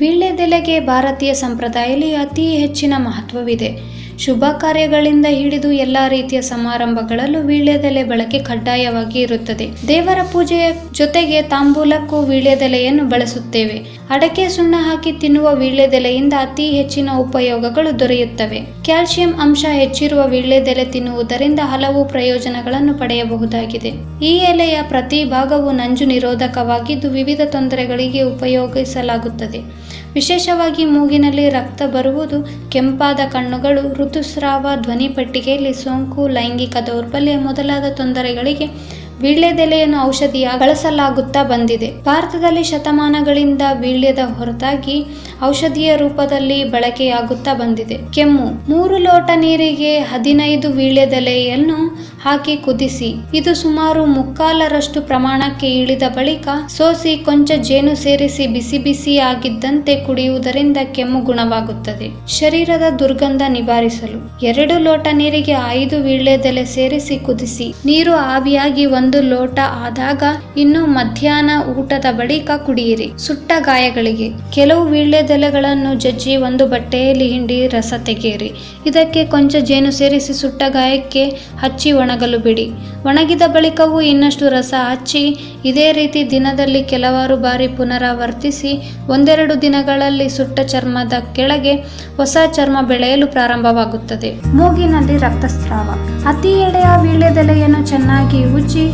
ವೀಳ್ಯದೆಲೆಗೆ ಭಾರತೀಯ ಸಂಪ್ರದಾಯದಲ್ಲಿ ಅತಿ ಹೆಚ್ಚಿನ ಮಹತ್ವವಿದೆ. ಶುಭ ಕಾರ್ಯಗಳಿಂದ ಹಿಡಿದು ಎಲ್ಲಾ ರೀತಿಯ ಸಮಾರಂಭಗಳಲ್ಲೂ ವೀಳ್ಯದೆಲೆ ಬಳಕೆ ಕಡ್ಡಾಯವಾಗಿ ಇರುತ್ತದೆ. ದೇವರ ಪೂಜೆಯ ಜೊತೆಗೆ ತಾಂಬೂಲಕ್ಕೂ ವೀಳ್ಯದೆಲೆಯನ್ನು ಬಳಸುತ್ತೇವೆ. ಅಡಕೆ ಸುಣ್ಣ ಹಾಕಿ ತಿನ್ನುವ ವೀಳ್ಯದೆಲೆಯಿಂದ ಅತಿ ಹೆಚ್ಚಿನ ಉಪಯೋಗಗಳು ದೊರೆಯುತ್ತವೆ. ಕ್ಯಾಲ್ಸಿಯಂ ಅಂಶ ಹೆಚ್ಚಿರುವ ವೀಳ್ಯದೆಲೆ ತಿನ್ನುವುದರಿಂದ ಹಲವು ಪ್ರಯೋಜನಗಳನ್ನು ಪಡೆಯಬಹುದಾಗಿದೆ. ಈ ಎಲೆಯ ಪ್ರತಿ ಭಾಗವು ನಂಜು ನಿರೋಧಕವಾಗಿದ್ದು ವಿವಿಧ ತೊಂದರೆಗಳಿಗೆ ಉಪಯೋಗಿಸಲಾಗುತ್ತದೆ. ವಿಶೇಷವಾಗಿ ಮೂಗಿನಲ್ಲಿ ರಕ್ತ ಬರುವುದು, ಕೆಂಪಾದ ಕಣ್ಣುಗಳು, ಋತುಸ್ರಾವ, ಧ್ವನಿ ಪೆಟ್ಟಿಗೆಯಲ್ಲಿ ಸೋಂಕು, ಲೈಂಗಿಕ ದೌರ್ಬಲ್ಯ ಮೊದಲಾದ ತೊಂದರೆಗಳಿಗೆ ವೀಳ್ಯದೆಲೆಯನ್ನು ಔಷಧಿಯ ಬಳಸಲಾಗುತ್ತಾ ಬಂದಿದೆ. ಭಾರತದಲ್ಲಿ ಶತಮಾನಗಳಿಂದ ವೀಳ್ಯದ ಹೊರತಾಗಿ ಔಷಧಿಯ ರೂಪದಲ್ಲಿ ಬಳಕೆಯಾಗುತ್ತಾ ಬಂದಿದೆ. ಕೆಮ್ಮು, ಮೂರು ಲೋಟ ನೀರಿಗೆ ಹದಿನೈದು ವೀಳ್ಯದೆಲೆಯನ್ನು ಹಾಕಿ ಕುದಿಸಿ. ಇದು ಸುಮಾರು ಮುಕ್ಕಾಲರಷ್ಟು ಪ್ರಮಾಣಕ್ಕೆ ಇಳಿದ ಬಳಿಕ ಸೋಸಿ ಕೊಂಚ ಜೇನು ಸೇರಿಸಿ ಬಿಸಿ ಬಿಸಿ ಆಗಿದ್ದಂತೆ ಕುಡಿಯುವುದರಿಂದ ಕೆಮ್ಮು ಗುಣವಾಗುತ್ತದೆ. ಶರೀರದ ದುರ್ಗಂಧ ನಿವಾರಿಸಲು. ಎರಡು ಲೋಟ ನೀರಿಗೆ ಐದು ವೀಳ್ಯದೆಲೆ ಸೇರಿಸಿ ಕುದಿಸಿ. ನೀರು ಆವಿಯಾಗಿ ಒಂದು ಲೋಟ ಆದಾಗ ಇನ್ನು ಮಧ್ಯಾಹ್ನ ಊಟದ ಬಳಿಕ ಕುಡಿಯಿರಿ. ಸುಟ್ಟ ಗಾಯಗಳಿಗೆ. ಕೆಲವು ವೀಳ್ಯದೆಲೆಗಳನ್ನು ಜಜ್ಜಿ ಒಂದು ಬಟ್ಟೆಯಲ್ಲಿ ಹಿಂಡಿ ರಸ ತೆಗೆಯಿರಿ. ಇದಕ್ಕೆ ಕೊಂಚ ಜೇನು ಸೇರಿಸಿ ಸುಟ್ಟ ಗಾಯಕ್ಕೆ ಹಚ್ಚಿ ಒಣಗಲು ಬಿಡಿ ಒಣಗಿದ ಬಳಿಕವೂ ಇನ್ನಷ್ಟು ರಸ ಹಚ್ಚಿ, ಇದೇ ರೀತಿ ದಿನದಲ್ಲಿ ಕೆಲವಾರು ಬಾರಿ ಪುನರಾವರ್ತಿಸಿ, ಒಂದೆರಡು ದಿನಗಳಲ್ಲಿ ಸುಟ್ಟ ಚರ್ಮದ ಕೆಳಗೆ ಹೊಸ ಚರ್ಮ ಬೆಳೆಯಲು ಪ್ರಾರಂಭವಾಗುತ್ತದೆ. ಮೂಗಿನಲ್ಲಿ ರಕ್ತಸ್ರಾವ. ಅತಿ ಎಡೆಯ ವೀಳ್ಯದೆಲೆಯನ್ನು ಚೆನ್ನಾಗಿ ಉಜ್ಜಿ,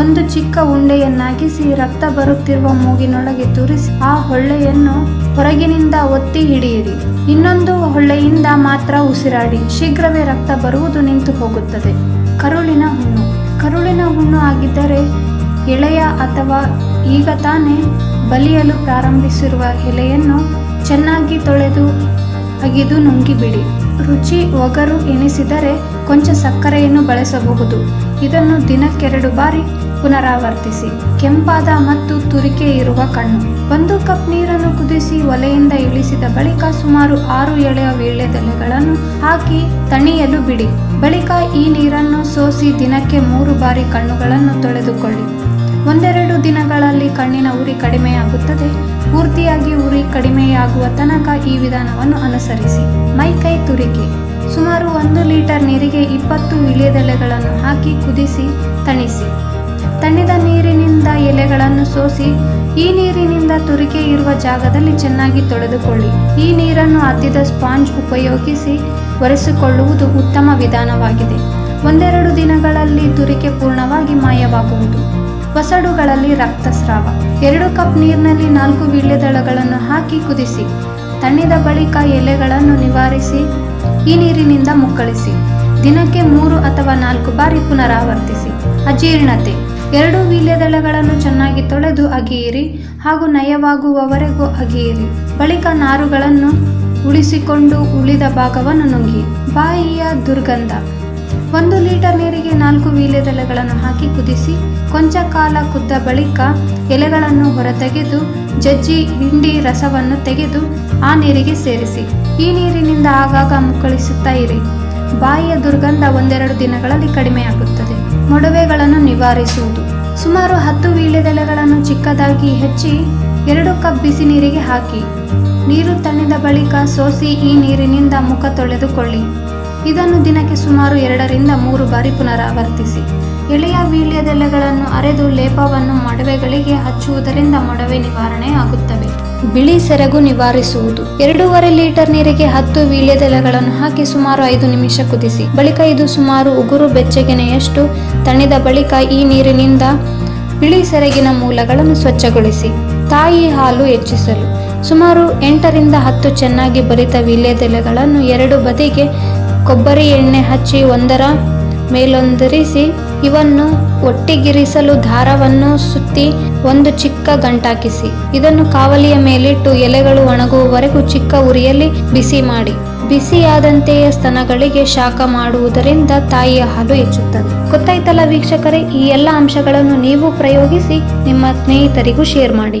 ಒಂದು ಚಿಕ್ಕ ಉಂಡೆಯನ್ನಾಗಿಸಿ ರಕ್ತ ಬರುತ್ತಿರುವ ಮೂಗಿನೊಳಗೆ ತುರಿಸಿ, ಆ ಹೊಳ್ಳೆಯನ್ನು ಹೊರಗಿನಿಂದ ಒತ್ತಿ ಹಿಡಿಯಿರಿ. ಇನ್ನೊಂದು ಹೊಳ್ಳೆಯಿಂದ ಮಾತ್ರ ಉಸಿರಾಡಿ ಶೀಘ್ರವೇ ರಕ್ತ ಬರುವುದು ನಿಂತು ಹೋಗುತ್ತದೆ. ಕರುಳಿನ ಹುಣ್ಣು. ಕರುಳಿನ ಹುಣ್ಣು ಆಗಿದ್ದರೆ ಎಳೆಯ ಅಥವಾ ಈಗ ತಾನೇ ಬಲಿಯಲು ಪ್ರಾರಂಭಿಸಿರುವ ಎಲೆಯನ್ನು ಚೆನ್ನಾಗಿ ತೊಳೆದು ಅಗಿದು ನುಂಗಿಬಿಡಿ. ರುಚಿ ಒಗರು ಎನಿಸಿದರೆ ಕೊಂಚ ಸಕ್ಕರೆಯನ್ನು ಬಳಸಬಹುದು. ಇದನ್ನು ದಿನಕ್ಕೆರಡು ಬಾರಿ ಪುನರಾವರ್ತಿಸಿ. ಕೆಂಪಾದ ಮತ್ತು ತುರಿಕೆ ಇರುವ ಕಣ್ಣು. ಒಂದು ಕಪ್ ನೀರನ್ನು ಕುದಿಸಿ ಒಲೆಯಿಂದ ಇಳಿಸಿದ ಬಳಿಕ ಸುಮಾರು ಆರು ಎಳೆಯ ವೀಳ್ಯದೆಲೆಗಳನ್ನು ಹಾಕಿ ತಣಿಯಲು ಬಿಡಿ. ಬಳಿಕ ಈ ನೀರನ್ನು ಸೋಸಿ ದಿನಕ್ಕೆ ಮೂರು ಬಾರಿ ಕಣ್ಣುಗಳನ್ನು ತೊಳೆದುಕೊಳ್ಳಿ. ಒಂದೆರಡು ದಿನಗಳಲ್ಲಿ ಕಣ್ಣಿನ ಉರಿ ಕಡಿಮೆಯಾಗುತ್ತದೆ. ಪೂರ್ತಿಯಾಗಿ ಉರಿ ಕಡಿಮೆಯಾಗುವ ತನಕ ಈ ವಿಧಾನವನ್ನು ಅನುಸರಿಸಿ. ಮೈಕೈ ತುರಿಕೆ. ಸುಮಾರು ಒಂದು ಲೀಟರ್ ನೀರಿಗೆ ಇಪ್ಪತ್ತು ಇಳಿಯದೆಲೆಗಳನ್ನು ಹಾಕಿ ಕುದಿಸಿ, ತಣಿಸಿ. ತಣ್ಣಿದ ನೀರಿನಿಂದ ಎಲೆಗಳನ್ನು ಸೋಸಿ, ಈ ನೀರಿನಿಂದ ತುರಿಕೆ ಇರುವ ಜಾಗದಲ್ಲಿ ಚೆನ್ನಾಗಿ ತೊಳೆದುಕೊಳ್ಳಿ. ಈ ನೀರನ್ನು ಅದ್ದಿದ ಸ್ಪಾಂಜ್ ಉಪಯೋಗಿಸಿ ಒರೆಸಿಕೊಳ್ಳುವುದು ಉತ್ತಮ ವಿಧಾನವಾಗಿದೆ. ಒಂದೆರಡು ದಿನಗಳಲ್ಲಿ ತುರಿಕೆ ಪೂರ್ಣವಾಗಿ ಮಾಯವಾಗುವುದು. ಹೊಸಡುಗಳಲ್ಲಿ ರಕ್ತಸ್ರಾವ. ಎರಡು ಕಪ್ ನೀರಿನಲ್ಲಿ ನಾಲ್ಕು ವೀಳ್ಯದಳಗಳನ್ನು ಹಾಕಿ ಕುದಿಸಿ, ತಣ್ಣಿದ ಬಳಿಕ ಎಲೆಗಳನ್ನು ನಿವಾರಿಸಿ, ಈ ನೀರಿನಿಂದ ಮುಕ್ಕಳಿಸಿ, ದಿನಕ್ಕೆ ಮೂರು ಅಥವಾ ನಾಲ್ಕು ಬಾರಿ ಪುನರಾವರ್ತಿಸಿ. ಅಜೀರ್ಣತೆ. ಎರಡು ವೀಳ್ಯದಳಗಳನ್ನು ಚೆನ್ನಾಗಿ ತೊಳೆದು ಅಗಿಯಿರಿ ಹಾಗೂ ನಯವಾಗುವವರೆಗೂ ಅಗಿಯಿರಿ. ಬಳಿಕ ನಾರುಗಳನ್ನು ಉಳಿಸಿಕೊಂಡು ಉಳಿದ ಭಾಗವನ್ನು ನುಂಗಿ. ಬಾಯಿಯ ದುರ್ಗಂಧ. ಒಂದು ಲೀಟರ್ ನೀರಿಗೆ ನಾಲ್ಕು ವೀಳ್ಯದೆಲೆಗಳನ್ನು ಹಾಕಿ ಕುದಿಸಿ ಕೊಂಚ ಕಾಲ ಕುದ್ದ ಬಳಿಕ ಎಲೆಗಳನ್ನು ಹೊರತೆಗೆದು ಜಜ್ಜಿ ಹಿಂಡಿ ರಸವನ್ನು ತೆಗೆದು ಆ ನೀರಿಗೆ ಸೇರಿಸಿ. ಈ ನೀರಿನಿಂದ ಆಗಾಗ ಮುಕ್ಕಳಿಸುತ್ತಾ ಇರಿ. ಬಾಯಿಯ ದುರ್ಗಂಧ ಒಂದೆರಡು ದಿನಗಳಲ್ಲಿ ಕಡಿಮೆಯಾಗುತ್ತದೆ. ಮೊಡವೆಗಳನ್ನು ನಿವಾರಿಸುವುದು. ಸುಮಾರು ಹತ್ತು ವೀಳ್ಯದೆಲೆಗಳನ್ನು ಚಿಕ್ಕದಾಗಿ ಹೆಚ್ಚಿ ಎರಡು ಕಪ್ ಬಿಸಿ ನೀರಿಗೆ ಹಾಕಿ. ನೀರು ತಣ್ಣಿದ ಬಳಿಕ ಸೋಸಿ ಈ ನೀರಿನಿಂದ ಮುಖ ತೊಳೆದುಕೊಳ್ಳಿ. ಇದನ್ನು ದಿನಕ್ಕೆ ಸುಮಾರು ಎರಡರಿಂದ ಮೂರು ಬಾರಿ ಪುನರಾವರ್ತಿಸಿ. ಎಳೆಯ ವೀಳ್ಯದೆಲೆಗಳನ್ನು ಅರೆದು ಲೇಪವನ್ನು ಮೊಡವೆಗಳಿಗೆ ಹಚ್ಚುವುದರಿಂದ ಮೊಡವೆ ನಿವಾರಣೆ ಆಗುತ್ತವೆ. ಬಿಳಿ ಸೆರಗು ನಿವಾರಿಸುವುದು. ಎರಡೂವರೆ ಲೀಟರ್ ನೀರಿಗೆ ಹತ್ತು ವೀಳ್ಯದೆಲೆಗಳನ್ನು ಹಾಕಿ ಸುಮಾರು ಐದು ನಿಮಿಷ ಕುದಿಸಿ. ಬಳಿಕ ಇದು ಸುಮಾರು ಉಗುರು ಬೆಚ್ಚಗಿನೆಯಷ್ಟು ತಣಿದ ಬಳಿಕ ಈ ನೀರಿನಿಂದ ಬಿಳಿ ಸೆರಗಿನ ಮೂಲಗಳನ್ನು ಸ್ವಚ್ಛಗೊಳಿಸಿ. ತಾಯಿ ಹಾಲು ಹೆಚ್ಚಿಸಲು. ಸುಮಾರು ಎಂಟರಿಂದ ಹತ್ತು ಚೆನ್ನಾಗಿ ಬರಿತ ವೀಳ್ಯದೆಲೆಗಳನ್ನು ಎರಡು ಬದಿಗೆ ಕೊಬ್ಬರಿ ಎಣ್ಣೆ ಹಚ್ಚಿ ಒಂದರ ಮೇಲೊಂದರಿಸಿ ಇವನ್ನು ಒಟ್ಟಿಗಿರಿಸಲು ದಾರವನ್ನು ಸುತ್ತಿ ಒಂದು ಚಿಕ್ಕ ಗಂಟಾಕಿಸಿ. ಇದನ್ನು ಕಾವಲಿಯ ಮೇಲಿಟ್ಟು ಎಲೆಗಳು ಒಣಗುವವರೆಗೂ ಚಿಕ್ಕ ಉರಿಯಲ್ಲಿ ಬಿಸಿ ಮಾಡಿ. ಬಿಸಿಯಾದಂತೆಯೇ ಸ್ತನಗಳಿಗೆ ಶಾಖ ಮಾಡುವುದರಿಂದ ತಾಯಿಯ ಹಾಲು ಹೆಚ್ಚುತ್ತದೆ. ಗೊತ್ತಾಯ್ತಲ್ಲ ವೀಕ್ಷಕರೇ, ಈ ಎಲ್ಲ ಅಂಶಗಳನ್ನು ನೀವು ಪ್ರಯೋಗಿಸಿ ನಿಮ್ಮ ಸ್ನೇಹಿತರಿಗೂ ಶೇರ್ ಮಾಡಿ.